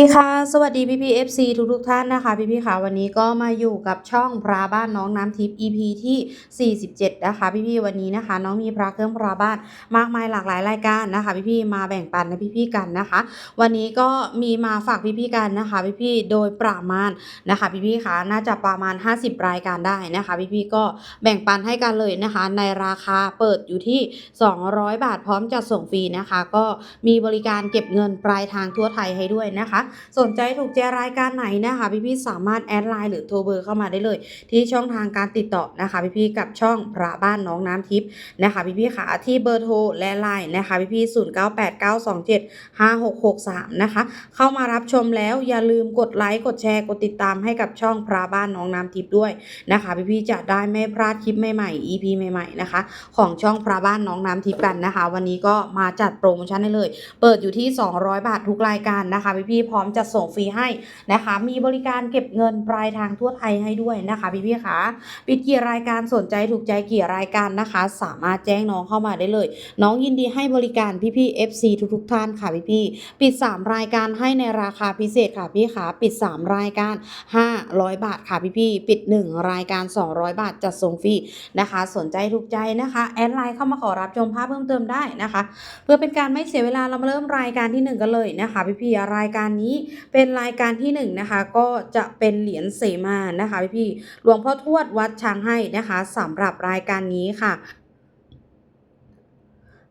ดีค่ะสวัสดีพี่พีเอฟซีทุกทุกท่านนะคะพี่พี่ค่ะวันนี้ก็มาอยู่กับช่องพระบ้านน้องน้ำทิพย์ EP ที่ 47 นะคะ พี่พี่วันนี้นะคะ น้องมีพระเครื่องพระบ้านมากมายหลากหลายรายการนะคะพี่พี่มาแบ่งปันให้พี่พี่กันนะคะ วันนี้ก็มีมาฝากพี่พี่กันนะคะพี่พี่โดยประมาณนะคะพี่พี่ค่ะน่าจะประมาณ 50 รายการได้นะคะพี่พี่ก็แบ่งปันให้กันเลยนะคะ ในราคาเปิดอยู่ที่ 200 บาทพร้อมจัดส่งฟรีนะคะ ก็มีบริการเก็บเงินปลายทางทั่วไทยให้ด้วยนะคะสนใจถูกใจรายการไหนนะคะพี่ๆสามารถแอดไลน์หรือโทรเบอร์เข้ามาได้เลย ที่ช่องทางการติดต่อนะคะพี่ๆกับช่องพระบ้านน้องน้ำทิพย์นะคะพี่ๆค่ะที่เบอร์โทรและไลน์นะคะพี่ๆ0 9 8 9 2 7 5 6 6 3นะคะเข้ามารับชมแล้วอย่าลืมกดไลค์กดแชร์กดติดตามให้กับช่องพระบ้านน้องน้ำทิพย์ด้วยนะคะพี่ๆจะได้ไม่พลาดคลิปใหม่ๆ EP ใหม่ๆนะคะของช่องพระบ้านน้องน้ำทิพย์กันนะคะ วันนี้ก็มาจัดโปรโมชั่นให้เลย เปิดอยู่ที่ 200 บาททุกรายการนะคะพี่ๆพร้อมจะส่งฟรีให้นะคะ มีบริการเก็บเงินปลายทางทั่วไทยให้ด้วยนะคะ พี่ๆคะปิดกี่รายการสนใจถูกใจกี่รายการนะคะ สามารถแจ้งน้องเข้ามาได้เลย น้องยินดีให้บริการพี่ๆ FC ทุกๆท่านค่ะพี่ๆปิด 3 รายการให้ในราคาพิเศษค่ะพี่ขาปิด 3 รายการ 500 บาทค่ะพี่ๆปิด 1 รายการ 200 บาทจัดส่งฟรีนะคะ สนใจถูกใจนะคะแอดไลน์เข้ามาขอรับชมภาพเพิ่มเติมได้นะคะ เพื่อเป็นการไม่เสียเวลาเรามาเริ่มรายการที่ 1 กันเลยนะคะ พี่ๆรายการนี้เป็นรายการที่1นะคะก็จะเป็นเหรียญเสมานะคะพี่ๆหลวงพ่อทวดวัดช้างให้นะคะสำหรับรายการนี้ค่ะ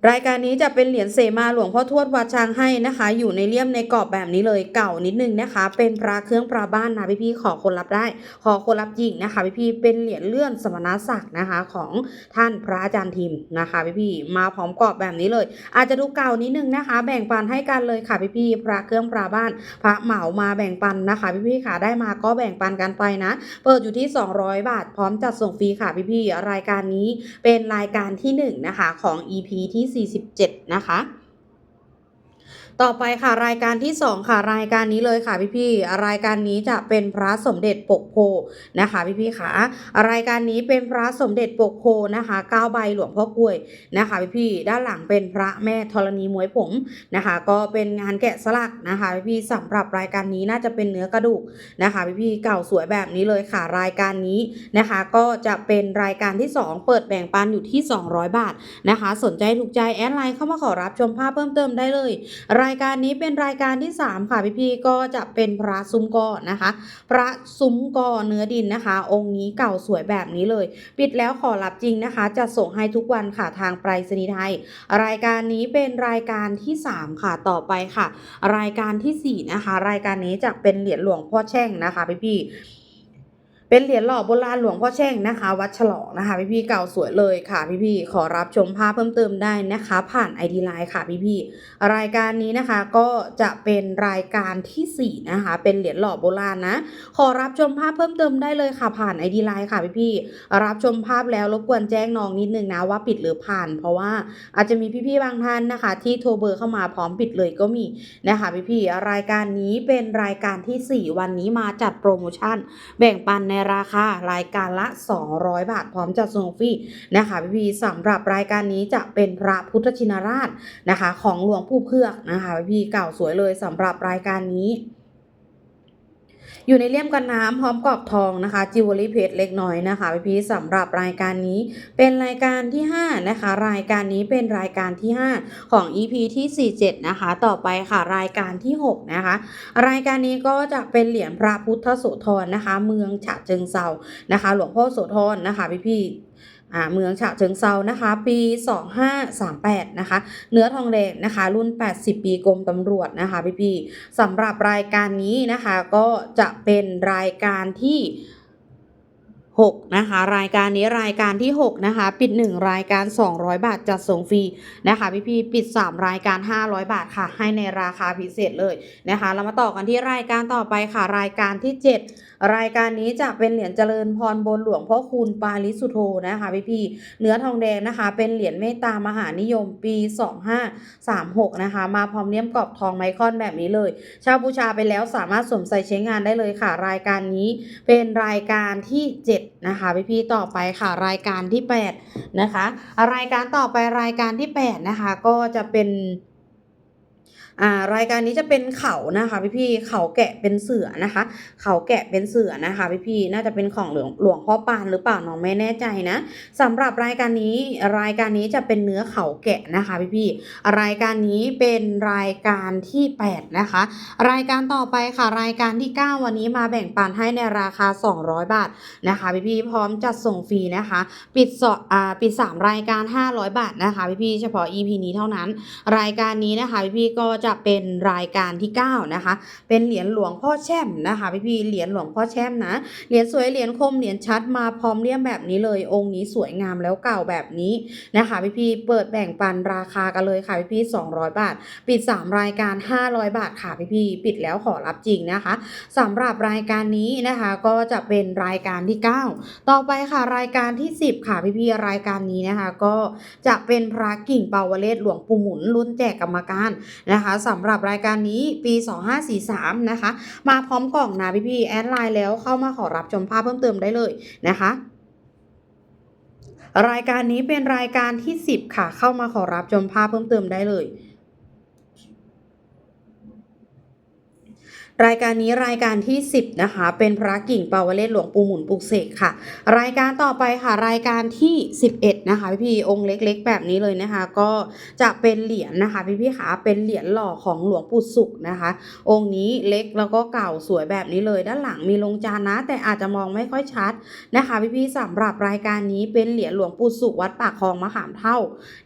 รายการนี้จะเป็นเหรียญเสมาหลวงพ่อทวดวัดช้างให้นะคะ อยู่ในเลี่ยมในกรอบแบบนี้เลยเก่านิดนึงนะคะ เป็นพระเครื่องพระบ้านนะพี่ๆขอคนรับได้ ขอคนรับจริงนะคะพี่ๆเป็นเหรียญเลื่อนสมณศักดิ์นะคะของท่านพระอาจารย์ทิมนะคะพี่ๆมาพร้อมกรอบแบบนี้เลย อาจจะดูเก่านิดนึงนะคะ แบ่งปันให้กันเลยค่ะพี่ๆพระเครื่องพระบ้าน พระเหมามาแบ่งปันนะคะพี่ๆค่ะได้มาก็แบ่งปันกันไปนะ เปิดอยู่ที่ 200 บาท พร้อมจัดส่งฟรีค่ะพี่ๆรายการนี้เป็นรายการที่1นะคะของ EP ที่47 นะคะ ต่อไปค่ะรายการที่ 2 ค่ะรายการนี้เลยค่ะพี่ๆรายการนี้จะเป็นพระสมเด็จปกโพนะคะพี่ๆค่ะรายการนี้เป็นพระสมเด็จปกโพนะคะ9ใบหลวงพ่อกล้วยนะคะพี่ๆด้านหลังเป็นพระแม่ธรณีมวยผมนะคะ ก็เป็นงานแกะสลักนะคะพี่ๆสำหรับรายการนี้น่าจะเป็นเนื้อกระดูกนะคะพี่ๆเก่าสวยแบบนี้เลยค่ะรายการนี้นะคะ ก็จะเป็นรายการที่ 2 เปิดแบ่งปันอยู่ที่ 200 บาทนะคะ สนใจถูกใจแอดไลน์เข้ามาขอรับชมภาพเพิ่มเติมได้เลยรายการนี้เป็นรายการที่ 3 ค่ะพี่ๆก็จะเป็นพระซุ้มกอนะคะ พระซุ้มกอเนื้อดินนะคะ องค์นี้เก่าสวยแบบนี้เลย ปิดแล้วขอรับจริงนะคะ จะส่งให้ทุกวันค่ะทางไปรษณีย์ไทย รายการนี้เป็นรายการที่ 3 ค่ะต่อไปค่ะ รายการทีสี่4 นะคะ รายการนี้จะเป็นเหรียญหลวงพ่อแช่งนะคะพี่ๆ เป็นเหรียญหล่อโบราณหลวงพ่อแช่งนะคะ วัดฉลองนะคะ พี่ๆเก่าสวยเลยค่ะ พี่ๆขอรับชมภาพเพิ่มเติมได้นะคะ ผ่านไอดีไลน์ค่ะพี่ๆรายการนี้นะคะก็จะเป็นรายการทีสี่ 4 นะคะ เป็นเหรียญหล่อโบราณนะ ขอรับชมภาพเพิ่มเติมได้เลยค่ะ ผ่านไอดีไลน์ค่ะพี่ๆรับชมภาพแล้วรบกวนแจ้งน้องนิดนึงนะว่าปิดหรือผ่าน เพราะว่าอาจจะมีพี่ๆบางท่านนะคะ ที่โทรเบอร์เข้ามาพร้อมปิดเลยก็มีนะคะพี่ๆรายการนี้เป็นรายการทีสี่ 4 วันนี้มาจัดโปรโมชั่น แบ่งปันในราคารายการละ 200 บาท พร้อมจัดส่งฟรีนะคะพี่พีสำหรับรายการนี้จะเป็นพระพุทธชินราชนะคะ ของหลวงผู้เพือกนะคะพี่พีเก่าสวยเลยสำหรับรายการนี้ อยู่ในเลี่ยมกันน้ำพร้อมกรอบทองนะคะจิวเวลรี่เพชรเล็กน้อยนะคะพี่พีสำหรับรายการนี้เป็นรายการที่ 5 นะคะ รายการนี้เป็นรายการที่ 5 ของ EP ที่ 47 นะคะ ต่อไปค่ะรายการที่ 6 นะคะ รายการนี้ก็จะเป็นเหรียญพระพุทธโสธรนะคะ เมืองฉะเชิงเซานะคะ หลวงพ่อโสธรนะคะพี่พี่ เมืองฉะเชิงเซานะคะ ปี 2538 นะคะ เนื้อทองแดงนะคะ รุ่น 80 ปีกรมตำรวจนะคะพี่พี่ๆสำหรับรายการนี้นะคะก็จะเป็นรายการที่6นะคะรายการนี้รายการที่ 6 นะคะ ปิด 1 รายการ 200 บาทจัดส่งฟรีนะคะ พี่พี่ปิด 3 รายการ 500 บาทค่ะ ให้ในราคาพิเศษเลยนะคะ เรามาต่อกันที่รายการต่อไปค่ะ รายการที่ 7 รายการนี้จะเป็นเหรียญเจริญพรบนหลวงพ่อคูณปาลิสุโธนะคะพี่พี่เนื้อทองแดงนะคะ เป็นเหรียญเมตตามหานิยมปี 2536 นะคะ มาพร้อมเลี่ยมกรอบทองไมคอนแบบนี้เลยช่าบูชาไปแล้วสามารถสวมใส่ใช้งานได้เลยค่ะ รายการนี้เป็นรายการที่ 7 นะคะพี่พี่ต่อไปค่ะ รายการที่ 8 นะคะ รายการต่อไปรายการที่ 8 นะคะ ก็จะเป็น อ่ารายการนี้จะเป็นเขานะคะพี่พี่เขาแกะเป็นเสือนะคะ เขาแกะเป็นเสือนะคะพี่พี่น่าจะเป็นของหลวงหลวงพ่อปานหรือเปล่าน้องไม่แน่ใจนะสำหรับรายการนี้รายการนี้จะเป็นเนื้อเขาแกะนะคะพี่พี่รายการนี้เป็นรายการที่ 8 นะคะ รายการต่อไปค่ะรายการที่ 9 วันนี้มาแบ่งปันให้ในราคา 200 บาทนะคะพี่พี่พร้อมจัดส่งฟรีนะคะ ปิดสออ่าปิด 3 รายการ 500 บาทนะคะพี่พี่เฉพาะ EP นี้เท่านั้น รายการนี้นะคะพี่พี่ก็จะะเป็นรายการที่ 9 นะคะ เป็นเหรียญหลวงพ่อแช่มนะคะพี่พี่เหรียญหลวงพ่อแช่มนะ เหรียญสวยเหรียญคมเหรียญชัดมาพร้อมเลี่ยมแบบนี้เลย องค์นี้สวยงามแล้วเก่าแบบนี้นะคะพี่พี่เปิดแบ่งปันราคากันเลยค่ะพี่พี่200 บาท ปิด 3 รายการ 500 บาทค่ะพี่พี่ปิดแล้วขอรับจริงนะคะสำหรับรายการนี้นะคะก็จะเป็นรายการที่ 9 ต่อไปค่ะรายการที่ 10 ค่ะพี่พี่รายการนี้นะคะก็จะเป็นพระกิ่งเปาวเลศหลวงปู่หมุนรุ่นแจกกรรมการนะคะสำหรับรายการนี้ปี 2543 นะคะ มาพร้อมกล่องนะพี่พี่แอดไลน์แล้วเข้ามาขอรับชมภาพเพิ่มเติมได้เลยนะคะรายการนี้เป็นรายการที่ 10 ค่ะ เข้ามาขอรับชมภาพเพิ่มเติมได้เลย รายการนี้รายการที่ 10 นะคะ เป็นพระกิ่งปาวเลศหลวงปู่หมุนปุกเสกค่ะ รายการต่อไปค่ะ รายการที่ 11 นะคะ พี่พี่องค์เล็ก ๆ แบบนี้เลยนะคะ ก็จะเป็นเหรียญนะคะ พี่พี่ขาเป็นเหรียญหล่อของหลวงปู่สุขนะคะ องค์นี้เล็กแล้วก็เก่าสวยแบบนี้เลย ด้านหลังมีลงจานนะ แต่อาจจะมองไม่ค่อยชัดนะคะ พี่พี่สำหรับรายการนี้เป็นเหรียญหลวงปู่สุขวัดปากคลองมะขามเท่า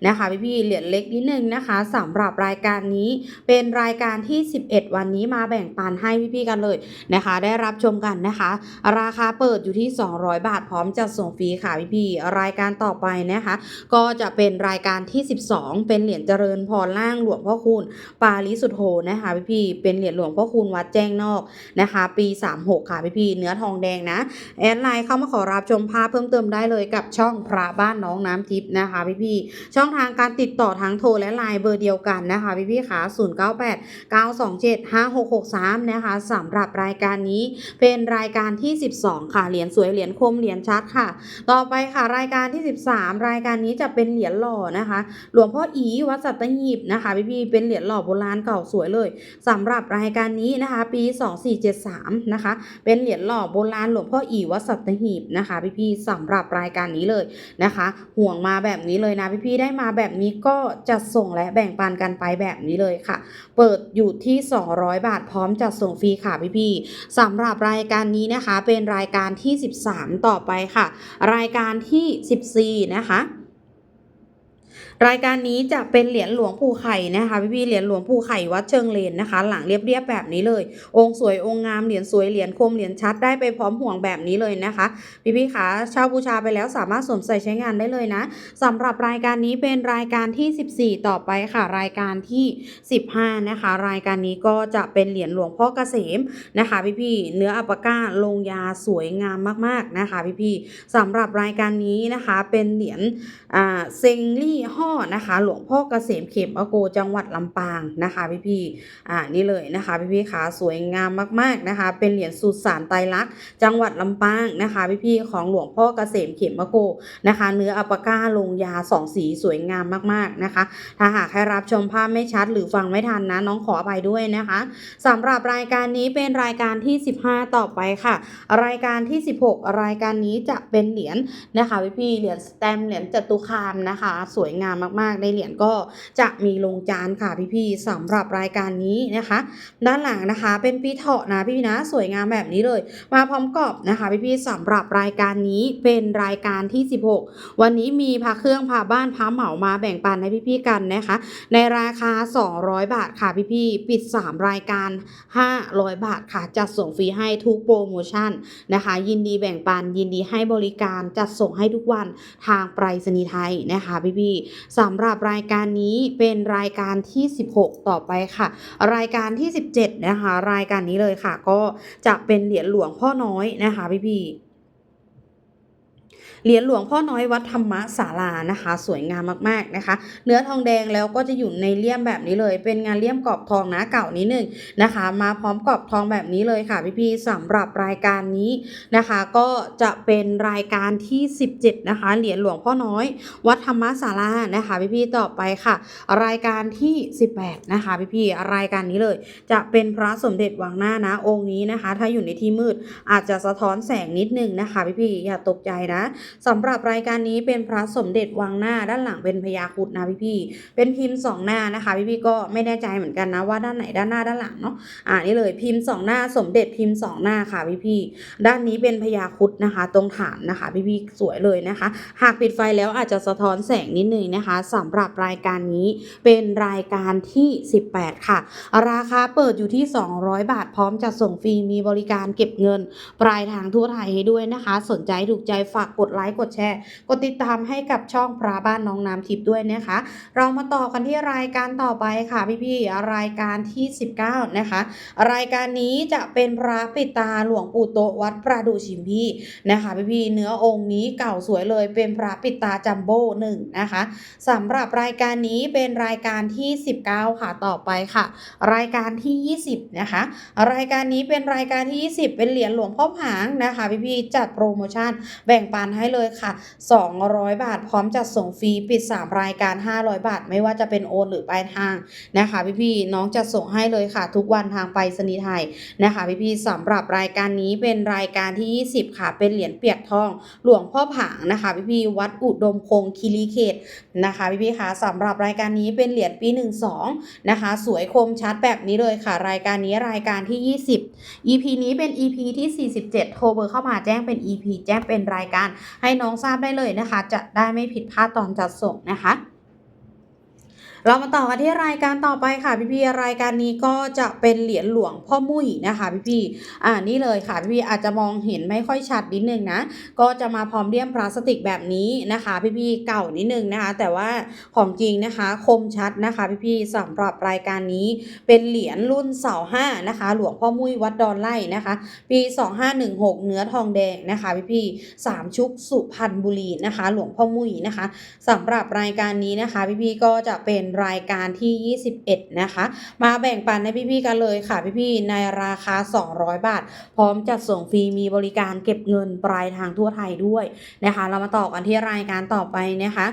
นะคะ พี่พี่เหรียญเล็กนิดนึงนะคะสำหรับรายการนี้เป็นรายการที่ 11 วันนี้มาแบ่งปันให้พี่ๆกันเลยนะคะ ได้รับชมกันนะคะ ราคาเปิดอยู่ที่ 200 บาทพร้อมจัดส่งฟรีค่ะพี่ๆรายการต่อไปนะคะ ก็จะเป็นรายการที่ 12 เป็นเหรียญเจริญพรล่างหลวงพ่อคูณปาลิสุทโธนะคะพี่ๆเป็นเหรียญหลวงพ่อคูณวัดแจ้งนอกนะคะ ปี 36 ค่ะพี่ๆเนื้อทองแดงนะแอดไลน์เข้ามาขอรับชมภาพเพิ่มเติมได้เลยกับช่องพระบ้านน้องน้ำทิพย์นะคะพี่ๆช่องทางการติดต่อทั้งโทรและไลน์เบอร์เดียวกันนะคะพี่ๆขา098 927 5663นะคะสำหรับรายการนี้เป็นรายการที่ 12 ค่ะเหรียญสวยเหรียญคมเหรียญชัดค่ะ ต่อไปค่ะรายการที่ 13 รายการนี้จะเป็นเหรียญหล่อนะคะ หลวงพ่ออีวัดสัตหีบนะคะพี่ๆเป็นเหรียญหล่อโบราณเก่าสวยเลยสำหรับรายการนี้นะคะ ปี 2473นะคะเป็นเหรียญหล่อโบราณหลวงพ่ออีวัดสัตหีบนะคะพี่ๆสำหรับรายการนี้เลยนะคะ ห่วงมาแบบนี้เลยนะพี่ๆได้มาแบบนี้ก็จะส่งและแบ่งปันกันไปแบบนี้เลยค่ะ เปิดอยู่ที่ 200 บาทพร้อมจัดส่งฟรีค่ะพี่ๆสำหรับรายการนี้นะคะเป็นรายการที่ 13 ต่อไปค่ะ รายการที่ 14 นะคะ รายการนี้จะเป็นเหรียญหลวงปู่ไข่นะคะพี่พี่ๆเหรียญหลวงปู่ไข่วัดเชิงเลนนะคะ หลังเรียบๆแบบนี้เลย องค์สวยองค์งามเหรียญสวยเหรียญคมเหรียญชัดได้ไปพร้อมห่วงแบบนี้เลยนะคะพี่พี่ๆคะเช่าบูชาไปแล้วสามารถสวมใส่ใช้งานได้เลยนะสำหรับรายการนี้เป็นรายการที่ 14 ต่อไปค่ะ รายการที่ 15 นะคะ รายการนี้ก็จะเป็นเหรียญหลวงพ่อเกษมนะคะพี่พี่ๆเนื้ออัปปะก้าลงยาสวยงามมากๆนะคะพี่พี่ๆสำหรับรายการนี้นะคะเป็นเหรียญอ่าเซงลี่ห่อนะคะ หลวงพ่อเกษมเขมอโกจังหวัดลำปางนะคะพี่พี่อ่านี่เลยนะคะพี่พี่ขาสวยงามมากๆนะคะ เป็นเหรียญสุสานไตรลักษณ์จังหวัดลำปางนะคะพี่พี่ของหลวงพ่อเกษมเขมอโกนะคะ เนื้ออัปปะก้าลงยาสองสีสวยงามมากๆนะคะ ถ้าหากใครรับชมภาพไม่ชัดหรือฟังไม่ทันนะน้องขออภัยด้วยนะคะสำหรับรายการนี้เป็นรายการที่ 15 ต่อไปค่ะ รายการที่ 16 รายการนี้จะเป็นเหรียญนะคะพี่พี่เหรียญสแตมเหรียญจตุคามนะคะ สวยงามมากๆ ในเหรียญก็จะมีลงจานค่ะพี่ๆสำหรับรายการนี้นะคะ ด้านหลังนะคะ เป็นปีเถาะนะพี่ๆนะสวยงามแบบนี้เลย มาพร้อมกรอบนะคะพี่ๆสำหรับรายการนี้เป็นรายการที่ 16 วันนี้มีพาเครื่องพาบ้านพาเหมามาแบ่งปันให้พี่ๆกันนะคะ ในราคา 200 บาทค่ะพี่พี่ๆปิด 3 รายการ 500 บาทค่ะจัดส่งฟรีให้ทุกโปรโมชั่นนะคะ ยินดีแบ่งปันยินดีให้บริการจัดส่งให้ทุกวันทางไปรษณีย์ไทยนะคะพี่ๆสำหรับรายการนี้เป็นรายการที่ 16 ต่อไปค่ะ รายการที่ 17 นะคะ รายการนี้เลยค่ะ ก็จะเป็นเหรียญหลวงพ่อน้อยนะคะพี่ๆ เหรียญหลวงพ่อน้อยวัดธรรมศาลานะคะ สวยงามมากๆนะคะ เนื้อทองแดงแล้วก็จะอยู่ในเลี่ยมแบบนี้เลย เป็นงานเลี่ยมกรอบทองนะเก่านิดนึงนะคะ มาพร้อมกรอบทองแบบนี้เลยค่ะพี่ๆสำหรับรายการนี้นะคะ ก็จะเป็นรายการที่ 17 นะคะ เหรียญหลวงพ่อน้อย วัดธรรมศาลานะคะพี่ๆต่อไปค่ะ รายการที่ 18 นะคะพี่ๆรายการนี้เลย จะเป็นพระสมเด็จวังหน้านะองค์นี้นะคะ ถ้าอยู่ในที่มืดอาจจะสะท้อนแสงนิดนึงนะคะพี่ๆอย่าตกใจนะสำหรับรายการนี้เป็นพระสมเด็จวังหน้าด้านหลังเป็นพญาครุดนะพี่ๆเป็นพิมพ์สองหน้านะคะพี่ๆก็ไม่แน่ใจเหมือนกันนะว่าด้านไหนด้านหน้าด้านหลังเนาะอ่านี่เลยพิมพ์สองหน้าสมเด็จพิมพ์สองหน้าค่ะพี่ๆด้านนี้เป็นพญาครุดนะคะ ตรงฐานนะคะพี่ๆสวยเลยนะคะ หากปิดไฟแล้วอาจจะสะท้อนแสงนิดนึงนะคะสำหรับรายการนี้เป็นรายการที่ 18 ค่ะ ราคาเปิดอยู่ที่ 200 บาทพร้อมจัดส่งฟรีมีบริการเก็บเงิน ปลายทางทั่วไทยให้ด้วยนะคะ สนใจถูกใจฝากกดไลค์กดแชร์ กดติดตามให้กับช่องพระบ้านน้องน้ำทิพย์ด้วยนะคะ เรามาต่อกันที่รายการต่อไปค่ะพี่ๆรายการที่ 19 นะคะ รายการนี้จะเป็นพระปิตาหลวงปู่โตวัดประดูชิมพีนะคะพี่ๆเนื้อองค์นี้เก่าสวยเลยเป็นพระปิตาจัมโบ้หนึ่งนะคะสำหรับรายการนี้เป็นรายการที่ 19 ค่ะต่อไปค่ะ รายการที่ 20 นะคะ รายการนี้เป็นรายการที่ 20 เป็นเหรียญหลวงพ่อผางนะคะพี่ๆจัดโปรโมชั่นแบ่งปันให้เลยค่ะ 200 บาท พร้อมจัดส่งฟรีปิด 3 รายการ 500 บาท ไม่ว่าจะเป็นโอนหรือปลายทางนะคะ พี่ๆน้องจะส่งให้เลยค่ะ ทุกวันทางไปรษณีไทยนะคะ พี่ๆสำหรับรายการนี้เป็นรายการที่ 20 ค่ะ เป็นเหรียญเปียกทอง หลวงพ่อผางนะคะ พี่ๆวัดอุดมคงคีรีเขตนะคะพี่ๆคะสำหรับรายการนี้เป็นเหรียญปี 12 นะคะ สวยคมชัดแบบนี้เลยค่ะ รายการนี้รายการที่ 20 EP นี้เป็น EP ที่ 47 โทรเบอร์เข้ามาแจ้งเป็น EP แจ้งเป็นรายการให้น้องทราบได้เลยนะคะ จะได้ไม่ผิดพลาดตอนจัดส่งนะคะ เรามาต่อกันที่รายการต่อไปค่ะพี่ๆรายการนี้ก็จะเป็นเหรียญหลวงพ่อมุ้ยนะคะพี่ๆอ่านี่เลยค่ะพี่ๆอาจจะมองเห็นไม่ค่อยชัดนิดนึงนะ ก็จะมาพร้อมเลี่ยมพลาสติกแบบนี้นะคะพี่ๆเก่านิดนึงนะคะ แต่ว่าของจริงนะคะคมชัดนะคะพี่ๆสำหรับรายการนี้เป็นเหรียญรุ่นเสาห้านะคะ หลวงพ่อมุ้ยวัดดอนไล่นะคะ ปี 2516 เนื้อทองแดงนะคะพี่ๆสามชุกสุพรรณบุรีนะคะ หลวงพ่อมุ้ยนะคะสำหรับรายการนี้นะคะพี่ๆก็จะเป็นรายการที่ 21 นะคะ มาแบ่งปันให้พี่ๆกันเลยค่ะพี่ๆในราคา 200 บาท พร้อมจัดส่งฟรีมีบริการเก็บเงินปลายทางทั่วไทยด้วยนะคะ เรามาต่อกันที่รายการต่อไปนะคะ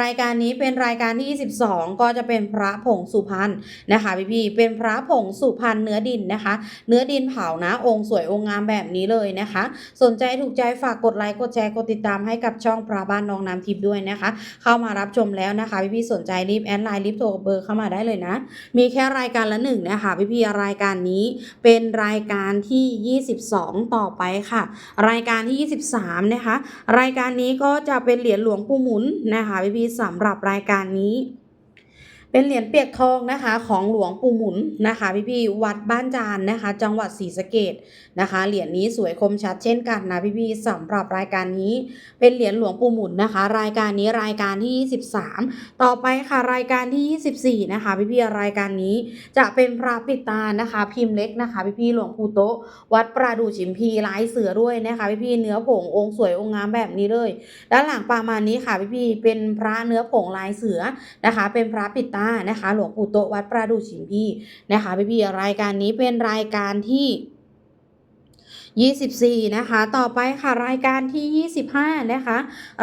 รายการนี้เป็นรายการที่ 22 ก็จะเป็นพระผงสุพรรณนะคะพี่ๆเป็นพระผงสุพรรณเนื้อดินนะคะ เนื้อดินเผานะองค์สวยองค์งามแบบนี้เลยนะคะ สนใจถูกใจฝากกดไลค์กดแชร์กดติดตามให้กับช่องพระบ้านน้องน้ำทิพย์ด้วยนะคะ เข้ามารับชมแล้วนะคะพี่ๆสนใจรีบแอดไลน์รีบโทรเบอร์เข้ามาได้เลยนะ มีแค่รายการละหนึ่งนะคะพี่ๆรายการนี้เป็นรายการที่ 22 ต่อไปค่ะ รายการที่ 23 นะคะ รายการนี้ก็จะเป็นเหรียญหลวงปู่หมุนนะคะพี่พีสำหรับรายการนี้ เป็นเหรียญเปียกทองนะคะ ของหลวงปู่หมุนนะคะ พี่ๆวัดบ้านจานนะคะ จังหวัดศรีสะเกดนะคะ เหรียญนี้สวยคมชัดเช่นกันนะพี่ๆสำหรับรายการนี้ เป็นเหรียญหลวงปู่หมุนนะคะ รายการนี้รายการที่ 23 ต่อไปค่ะรายการที่ 24 นะคะ พี่ๆรายการนี้จะเป็นพระปิดตานะคะ พิมพ์เล็กนะคะ พี่ๆหลวงปู่โตวัดประดู่ฉิมพีลายเสือด้วยนะคะพี่ๆเนื้อผงองค์สวยองค์งามแบบนี้เลย ด้านหลังประมาณนี้ค่ะพี่ๆเป็นพระเนื้อผงลายเสือนะคะ เป็นพระปิดตานะคะ หลวงปู่โตวัดประดู่ฉิมพี่นะคะพี่ๆรายการนี้เป็นรายการที่ 24 นะคะ ต่อไปค่ะรายการที่ 25 นะคะ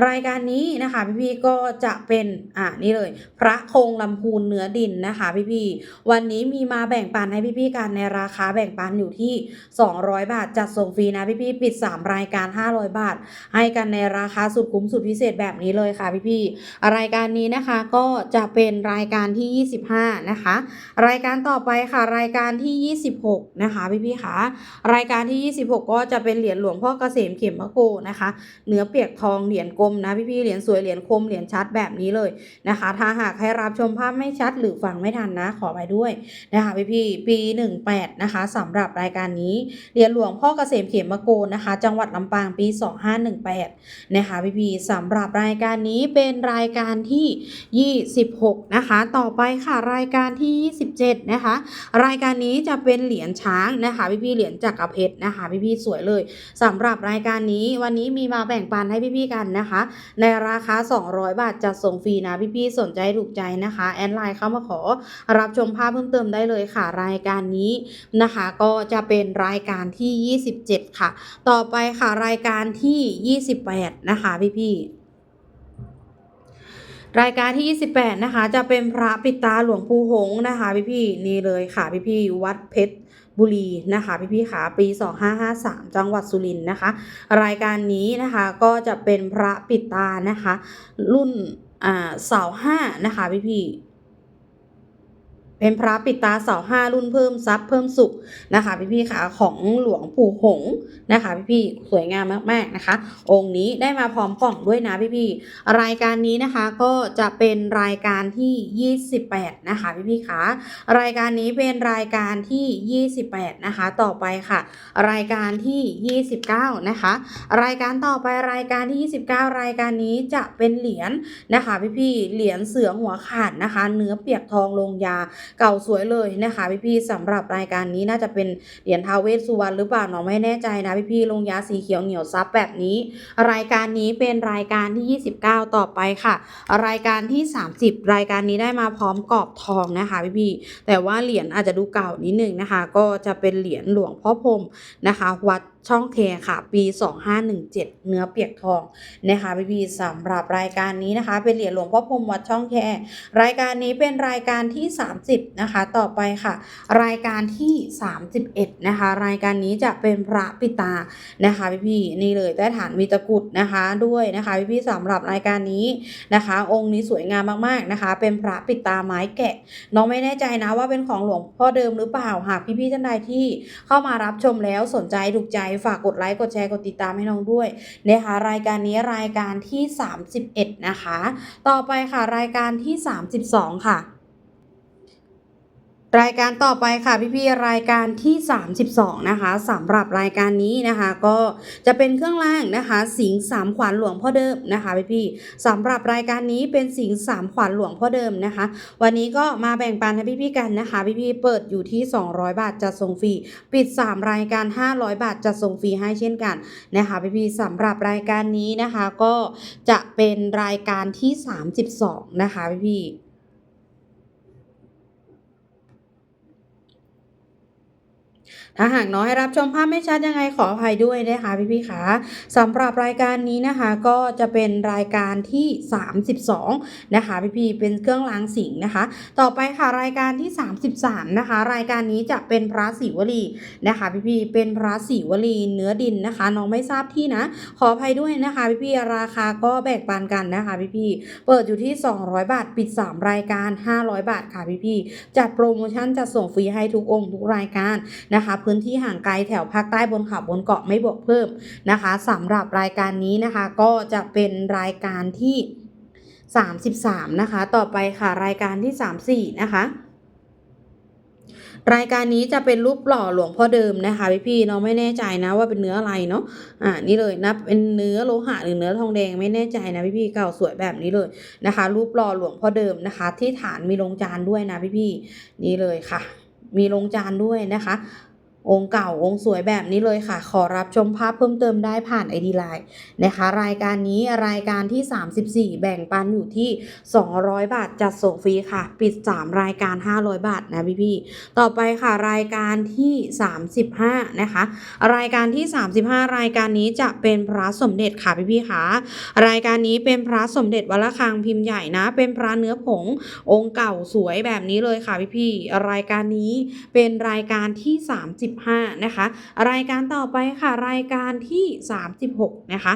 รายการนี้นะคะพี่ๆก็จะเป็นอ่านี่เลย พระคงลำพูนเนื้อดินนะคะพี่ๆวันนี้มีมาแบ่งปันให้พี่ๆกันในราคาแบ่งปันอยู่ที่ 200 บาท จัดส่งฟรีนะพี่ๆปิด 3 รายการ 500 บาท ให้กันในราคาสุดคุ้มสุดพิเศษแบบนี้เลยค่ะพี่ๆรายการนี้นะคะก็จะเป็นรายการที่ 25 นะคะ รายการต่อไปค่ะรายการที่ 26 นะคะพี่ๆคะรายการที่ 26ก็จะเป็นเหรียญหลวงพ่อเกษมเข็มมะโกนะคะ เนื้อเปียกทองเหรียญกลมนะพี่ๆเหรียญสวยเหรียญคมเหรียญชัดแบบนี้เลยนะคะ ถ้าหากให้รับชมภาพไม่ชัดหรือฟังไม่ทันนะ ขอไปด้วยนะคะพี่ๆปี 18 นะคะสำหรับรายการนี้เหรียญหลวงพ่อเกษมเข็มมะโกนะคะ จังหวัดลำปางปี 2518 นะคะพี่ๆสำหรับรายการนี้เป็นรายการที่ 26 นะคะ ต่อไปค่ะรายการที่ 27 นะคะ รายการนี้จะเป็นเหรียญช้างนะคะพี่ๆเหรียญจักรเพชรนะคะพี่ๆพี่ๆสวยเลยสำหรับรายการนี้วันนี้มีมาแบ่งปันให้พี่ๆกันนะคะ ในราคา 200 บาทจัดส่งฟรีนะพี่ๆสนใจถูกใจนะคะ แอดไลน์เข้ามาขอรับชมภาพเพิ่มเติมได้เลยค่ะ รายการนี้นะคะ ก็จะเป็นรายการที่ 27 ค่ะ ต่อไปค่ะรายการที่ 28 นะคะพี่ๆรายการที่ 28 นะคะ จะเป็นพระปิตาหลวงปู่หงนะคะพี่ๆนี่เลยค่ะพี่ๆวัดเพชร บุรีนะคะพี่ๆขาปี 2553 จังหวัดสุรินทร์นะคะ รายการนี้นะคะก็จะเป็นพระปิดตานะคะ รุ่นอ่าเสาห้านะคะพี่ๆ เป็นพระปิดตาเสาห้ารุ่นเพิ่มทรัพย์เพิ่มสุขนะคะ พี่พี่ค่ะของหลวงปู่หงนะคะ พี่พี่สวยงามมากๆนะคะ องค์นี้ได้มาพร้อมกล่องด้วยนะพี่พี่รายการนี้นะคะก็จะเป็นรายการที่ 28 นะคะ พี่พี่ค่ะรายการนี้เป็นรายการที่ 28 นะคะ ต่อไปค่ะ รายการที่ 29 นะคะ รายการต่อไปรายการที่ 29 รายการนี้จะเป็นเหรียญนะคะ พี่พี่เหรียญเสือหัวขาดนะคะ เนื้อเปียกทองลงยาเก่าสวยเลยนะคะพี่ๆสำหรับรายการนี้น่าจะเป็นเหรียญท้าเวสสุวรรณหรือเปล่าเนาะไม่แน่ใจนะพี่ๆลงยาสีเขียวเหนียวซับแบบนี้ รายการนี้เป็นรายการที่ 29 ต่อไปค่ะ รายการที่ 30 รายการนี้ได้มาพร้อมกรอบทองนะคะพี่ๆแต่ว่าเหรียญอาจจะดูเก่านิดนึงนะคะ ก็จะเป็นเหรียญหลวงพ่อพรมนะคะ วัด ช่องแคค่ะ ปี 2517 เนื้อเปียกทองนะคะพี่ๆสำหรับรายการนี้นะคะ เป็นเหรียญหลวงพ่อพรมวัดช่องแครายการนี้เป็นรายการที่ 30 นะคะ ต่อไปค่ะ รายการที่ 31 นะคะ รายการนี้จะเป็นพระปิตานะคะพี่ๆนี่เลยใต้ฐานมีตะกรุดนะคะด้วยนะคะพี่ๆสำหรับรายการนี้นะคะ องค์นี้สวยงามมากๆนะคะ เป็นพระปิตาไม้แกะน้องไม่แน่ใจนะว่าเป็นของหลวงพ่อเดิมหรือเปล่าหากพี่ๆท่านใดที่เข้ามารับชมแล้วสนใจถูกใจฝากกดไลค์กดแชร์กดติดตามให้น้องด้วยนะคะรายการนี้รายการที่ 31 นะคะ ต่อไปค่ะรายการที่ 32 ค่ะ รายการต่อไปค่ะพี่ๆรายการที่ 32 นะคะสำหรับรายการนี้นะคะ ก็จะเป็นเครื่องรางนะคะ สิงสามขวัญหลวงพ่อเดิมนะคะพี่ๆสำหรับรายการนี้เป็นสิงสามขวัญหลวงพ่อเดิมนะคะ วันนี้ก็มาแบ่งปันให้พี่ๆกันนะคะ พี่ๆเปิดอยู่ที่ 200 บาทจัดส่งฟรีปิด 3 รายการ 500 บาทจัดส่งฟรีให้เช่นกันนะคะพี่ๆสำหรับรายการนี้นะคะก็จะเป็นรายการที่ 32 นะคะพี่ๆ ถ้าหากน้องให้รับชมภาพไม่ชัดยังไงขออภัยด้วยนะคะพี่ๆคะสำหรับรายการนี้นะคะก็จะเป็นรายการที่ 32 นะคะพี่ๆเป็นเครื่องล้างสิงนะคะ ต่อไปค่ะรายการที่ 33 นะคะ รายการนี้จะเป็นพระศิวลีนะคะพี่ๆเป็นพระศิวลีเนื้อดินนะคะ น้องไม่ทราบที่นะ ขออภัยด้วยนะคะพี่ๆราคาก็แบ่งปันกันนะคะพี่ๆเปิดอยู่ที่ 200 บาทปิด 3 รายการ 500 บาทค่ะพี่ๆจัดโปรโมชั่นจัดส่งฟรีให้ทุกองค์ทุกรายการนะคะพื้นที่ห่างไกลแถวภาคใต้บนเขาบนเกาะไม่บวกเพิ่มนะคะสำหรับรายการนี้นะคะก็จะเป็นรายการที่ 33 นะคะ ต่อไปค่ะรายการที่ 34 นะคะรายการนี้จะเป็นรูปหล่อหลวงพ่อเดิมนะคะพี่พี่ๆน้องไม่แน่ใจนะว่าเป็นเนื้ออะไรเนาะอ่านี่เลยนะเป็นเนื้อโลหะหรือเนื้อทองแดงไม่แน่ใจนะพี่พี่เก่าสวยแบบนี้เลยนะคะ รูปหล่อหลวงพ่อเดิมนะคะ ที่ฐานมีลงจานด้วยนะพี่พี่นี่เลยค่ะ มีลงจานด้วยนะคะ องค์เก่าองค์สวยแบบนี้เลยค่ะ ขอรับชมภาพเพิ่มเติมได้ผ่านไอดีไลน์นะคะ รายการนี้รายการที่ 34 แบ่งปันอยู่ที่ 200 บาทจัดส่งฟรีค่ะ ปิด 3 รายการ 500 บาทนะพี่พี่ๆต่อไปค่ะรายการที่ 35 นะคะ รายการที่ 35 รายการนี้จะเป็นพระสมเด็จค่ะพี่พี่ๆค่ะรายการนี้เป็นพระสมเด็จวัดระฆังพิมพ์ใหญ่นะ เป็นพระเนื้อผงองค์เก่าสวยแบบนี้เลยค่ะพี่พี่ๆรายการนี้เป็นรายการที่35 นะคะ รายการต่อไปค่ะ รายการที่ 36 นะคะ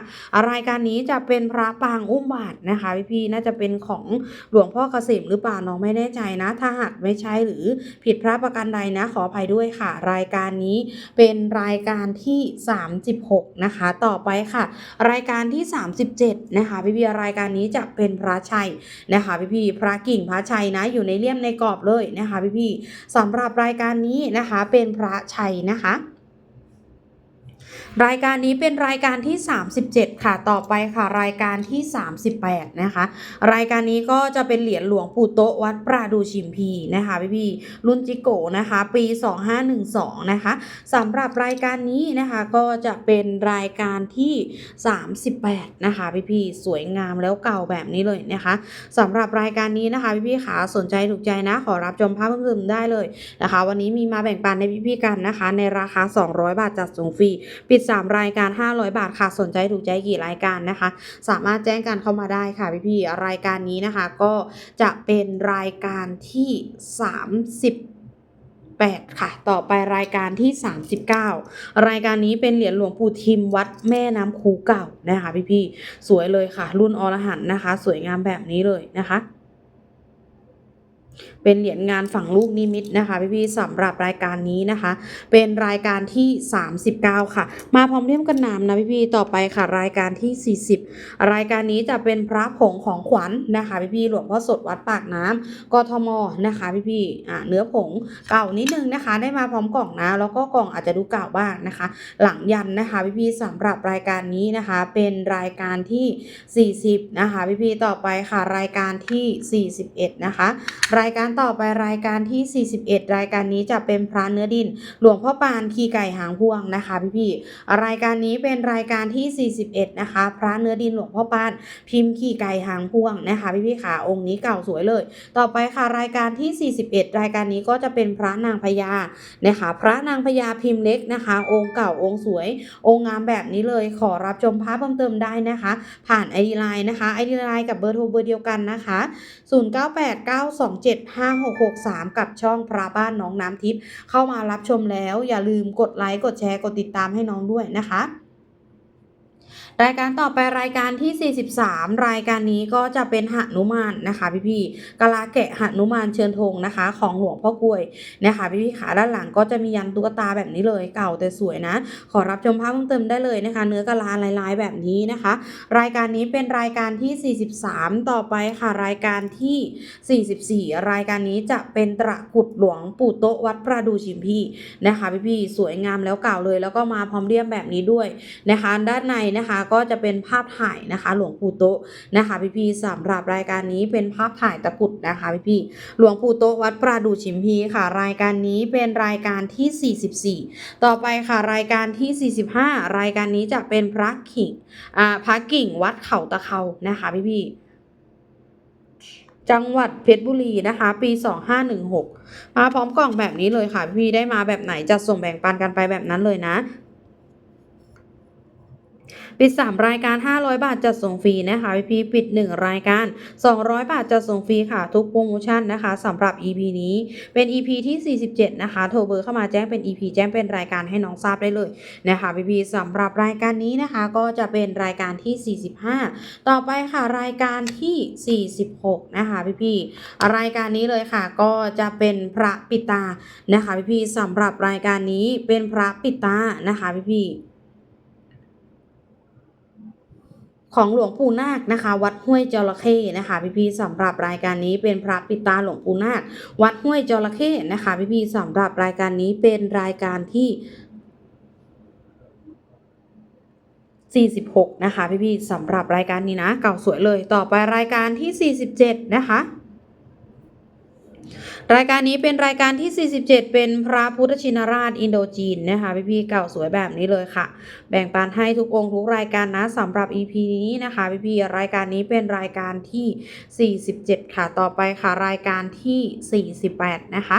รายการนี้จะเป็นพระปางอุ้มบาทนะคะพี่พี่ๆน่าจะเป็นของหลวงพ่อเกษมหรือเปล่าน้องไม่แน่ใจนะ ถ้าหากไม่ใช่หรือผิดพระประการใดนะขออภัยด้วยค่ะ รายการนี้เป็นรายการที่ 36 นะคะ ต่อไปค่ะ รายการที่ 37 นะคะพี่พี่รายการนี้จะเป็นพระชัยนะคะพี่พี่ๆพระกิ่งพระชัยนะอยู่ในเลี่ยมในกรอบเลยนะคะพี่พี่ๆสำหรับรายการนี้นะคะเป็นพระชัยนะคะ รายการนี้เป็นรายการที่ 37 ค่ะ ต่อไปค่ะ รายการที่ 38 นะคะ รายการนี้ก็จะเป็นเหรียญหลวงปู่โตะวัดปราดูชิมพีนะคะพี่พี่รุ่นจิโกนะคะ ปี 2512 นะคะสำหรับรายการนี้นะคะก็จะเป็นรายการที่ 38 นะคะพี่พี่สวยงามแล้วเก่าแบบนี้เลยนะคะสำหรับรายการนี้นะคะพี่พี่ขาสนใจถูกใจนะ ขอรับชมภาพเพิ่มๆได้เลยนะคะ วันนี้มีมาแบ่งปันในพี่พี่กันนะคะ ในราคา 200 บาทจัดส่งฟรีปิด3 รายการ 500 บาทค่ะ สนใจถูกใจกี่รายการนะคะ สามารถแจ้งกันเข้ามาได้ค่ะพี่พี่ๆรายการนี้นะคะ ก็จะเป็นรายการที่38ค่ะ ต่อไปรายการที่ 39 รายการนี้เป็นเหรียญหลวงปู่ทิมวัดแม่น้ำคูเก่านะคะพี่พี่ๆสวยเลยค่ะ รุ่นอรหันนะคะ สวยงามแบบนี้เลยนะคะ เป็นเหรียญงานฝั่งลูกนิมิตนะคะพี่ๆสำหรับรายการนี้นะคะ เป็นรายการที่ 39 ค่ะ มาพร้อมเลี่ยมกันน้ำนะพี่ๆต่อไปค่ะ รายการที่ 40 รายการนี้จะเป็นพระผงของขวัญนะคะพี่ๆหลวงพ่อสดวัดปากน้ำกทมนะคะพี่ๆอ่าเนื้อผงเก่านิดนึงนะคะ ได้มาพร้อมกล่องนะ แล้วก็กล่องอาจจะดูเก่าบ้างนะคะ หลังยันนะคะพี่ๆสำหรับรายการนี้นะคะ เป็นรายการที่ 40 นะคะพี่ๆต่อไปค่ะรายการที่ 41 นะคะ รายการต่อไปรายการที่ 41 รายการนี้จะเป็นพระเนื้อดิน หลวงพ่อปานขีไก่หางพวงนะคะพี่ๆรายการนี้เป็นรายการที่ 41 นะคะ พระเนื้อดินหลวงพ่อปานพิมพ์ขีไก่หางพวงนะคะพี่ๆขาองค์นี้เก่าสวยเลย ต่อไปค่ะรายการที่ 41 รายการนี้ก็จะเป็นพระนางพญานะคะพระนางพญาพิมพ์เล็กนะคะ องค์เก่าองค์สวย องค์งามแบบนี้เลยขอรับชมภาพเพิ่มเติมได้นะคะ ผ่านไอดีไลน์นะคะไอดีไลน์กับเบอร์โทรเบอร์เดียวกันนะคะ 098927 5663 กับช่องพระบ้านน้องน้ำทิพย์เข้ามารับชมแล้ว อย่าลืมกดไลค์กดแชร์กดติดตามให้น้องด้วยนะคะ รายการต่อไปรายการที่ 43 รายการนี้ก็จะเป็นหนุมานนะคะพี่ๆกะลาแกะหนุมานเชิญธงนะคะ ของหลวงพ่อกลวยนะคะพี่ๆขาด้านหลังก็จะมียันตุ๊กตาแบบนี้เลยเก่าแต่สวยนะ ขอรับชมภาพเพิ่มเติมได้เลยนะคะ เนื้อกะลาลายๆแบบนี้นะคะ รายการนี้เป็นรายการที่ 43 ต่อไปค่ะรายการที่ 44 รายการนี้จะเป็นตระกุดหลวงปู่โตวัดประดูชิมพีนะคะพี่ๆสวยงามแล้วเก่าเลย แล้วก็มาพร้อมเรียมแบบนี้ด้วยนะคะ ด้านในนะคะก็จะเป็นภาพถ่ายนะคะ หลวงปู่โตะนะคะพี่ๆสำหรับรายการนี้เป็นภาพถ่ายตะกุดนะคะพี่ๆหลวงปู่โตะวัดประดูชิมพีค่ะ รายการนี้เป็นรายการที่ 44 ต่อไปค่ะรายการที่ 45 รายการนี้จะเป็นพระขิงอ่าพระกิ่งวัดเขาตะเขานะคะพี่ๆจังหวัดเพชรบุรีนะคะ ปี 2516 มาพร้อมกล่องแบบนี้เลยค่ะ พี่ได้มาแบบไหนจะส่งแบ่งปันกันไปแบบนั้นเลยนะ ปิด 3 รายการ 500 บาทจัดส่งฟรีนะคะพี่พีปิด 1 รายการ 200 บาทจัดส่งฟรีค่ะ ทุกโปรโมชั่นนะคะสำหรับ EP นี้เป็น EP ที่ 47 นะคะโทรเบอร์เข้ามาแจ้งเป็น EP แจ้งเป็นรายการให้น้องทราบได้เลยนะคะพี่พีสำหรับรายการนี้นะคะก็จะเป็นรายการที่ 45 ต่อไปค่ะรายการที่ 46 นะคะพี่พีรายการนี้เลยค่ะก็จะเป็นพระปิตานะคะพี่พีสำหรับรายการนี้เป็นพระปิตานะคะพี่พี ของหลวงปู่นาคนะคะ วัดห้วยจระเข้นะคะพี่ๆสำหรับรายการนี้เป็นพระปิตาหลวงปู่นาค วัดห้วยจระเข้นะคะพี่ๆสำหรับรายการนี้เป็นรายการที่46นะคะพี่ๆสำหรับรายการนี้นะ เก่าสวยเลยต่อไปรายการที่ 47 นะคะ รายการนี้เป็นรายการที่ 47 เป็นพระพุทธชินราชอินโดจีนนะคะพี่ๆเก่าสวยแบบนี้เลยค่ะ แบ่งปันให้ทุกองค์ทุกรายการนะสำหรับ EP นี้นะคะพี่ๆรายการนี้เป็นรายการที่ 47 ค่ะต่อไปค่ะรายการที่ 48 นะคะ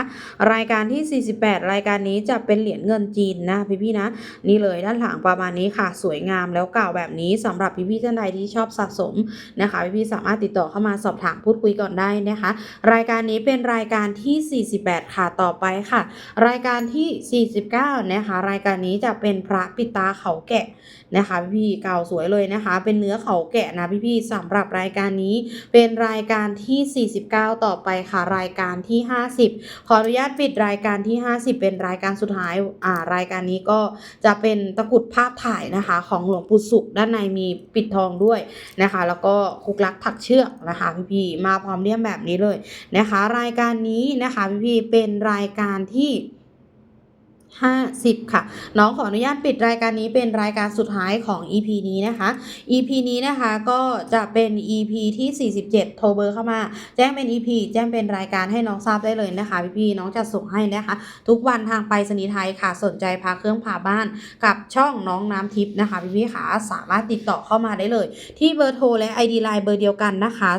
รายการที่ 48 รายการนี้จะเป็นเหรียญเงินจีนนะพี่ๆนะนี่เลยด้านหลังประมาณนี้ค่ะ สวยงามแล้วเก่าแบบนี้สำหรับพี่ๆท่านใดที่ชอบสะสมนะคะพี่ๆสามารถติดต่อเข้ามาสอบถามพูดคุยก่อนได้นะคะ รายการนี้เป็นรายการที่ 48 ค่ะต่อไปค่ะ รายการที่ 49 นะคะ รายการนี้จะเป็นพระปิตาเขาแกะนะคะ พี่เก่าสวยเลยนะคะ เป็นเนื้อเขาแกะนะพี่ๆสำหรับรายการนี้เป็นรายการที่ 49 ต่อไปค่ะ รายการที่ 50 ขออนุญาตปิดรายการที่ 50 เป็นรายการสุดท้ายอ่ารายการนี้ก็จะเป็นตะกรุดภาพถ่ายนะคะ ของหลวงปู่สุขด้านในมีปิดทองด้วยนะคะ แล้วก็คุกลักถักเชือกนะคะพี่ๆมาพร้อมเลี่ยมแบบนี้เลยนะคะ รายการนี้นะคะพี่ๆเป็นรายการที่ 50 ค่ะ น้องขออนุญาตปิดรายการนี้เป็นรายการสุดท้ายของ EP นี้นะคะ EP นี้นะคะก็จะเป็น EP ที่ 47 โทรเบอร์เข้ามา แจ้งเป็น EP แจ้งเป็นรายการให้น้องทราบได้เลยนะคะ พี่ๆน้องจะส่งให้นะคะ ทุกวันทางไปรษณีไทยค่ะ สนใจพาเครื่องพาบ้านกับช่องน้องน้ำทิพย์นะคะ พี่ๆค่ะสามารถติดต่อเข้ามาได้เลย ที่เบอร์โทรและ ID Line เบอร์เดียวกันนะคะ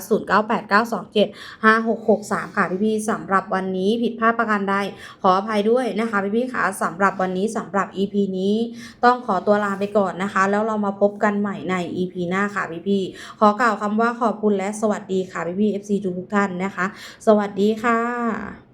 098927 5663 ค่ะพี่ๆสำหรับวันนี้ผิดพลาดประการใดขออภัยด้วยนะคะพี่ๆค่ะสำหรับวันนี้สำหรับ EP นี้ต้องขอตัวลาไปก่อนนะคะ แล้วเรามาพบกันใหม่ใน EP หน้าค่ะพี่ๆขอกล่าวคำว่าขอบคุณและสวัสดีค่ะพี่ๆ FC ทุกท่านนะคะ สวัสดีค่ะ